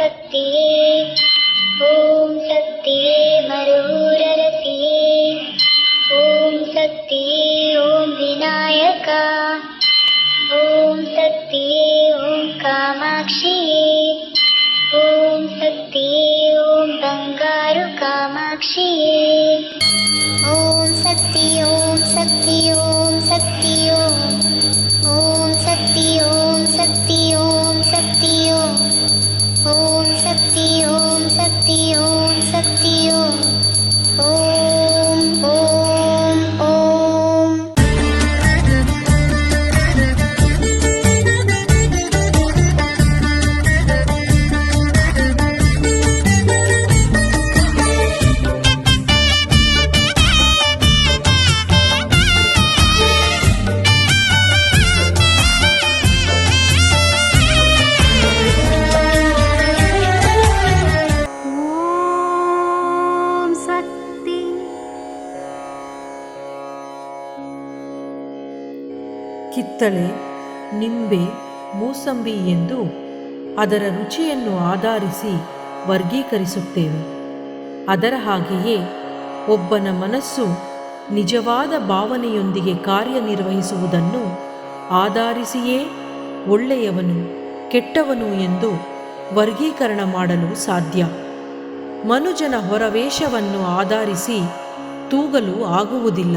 सत्ये। ॐ सत्ये मरुररति ॐ सत्य ॐ विनायका। ॐ सत्य ॐ कामाक्षिये ॐ सत्य ॐ बङ्गारु कामाक्षिये ॐ ಕಿತ್ತಳೆ, ನಿಂಬೆ, ಮೂಸಂಬಿ ಎಂದು ಅದರ ರುಚಿಯನ್ನು ಆಧರಿಸಿ ವರ್ಗೀಕರಿಸುತ್ತೇವೆ. ಅದರ ಹಾಗೆಯೇ ಒಬ್ಬನ ಮನಸ್ಸು ನಿಜವಾದ ಭಾವನೆಯೊಂದಿಗೆ ಕಾರ್ಯನಿರ್ವಹಿಸುವುದನ್ನು ಆಧರಿಸಿಯೇ ಒಳ್ಳೆಯವನು, ಕೆಟ್ಟವನು ಎಂದು ವರ್ಗೀಕರಣ ಮಾಡಲು ಸಾಧ್ಯ. ಮನುಜನ ಹೊರವೇಷವನ್ನು ಆಧರಿಸಿ ತೂಗಲು ಆಗುವುದಿಲ್ಲ.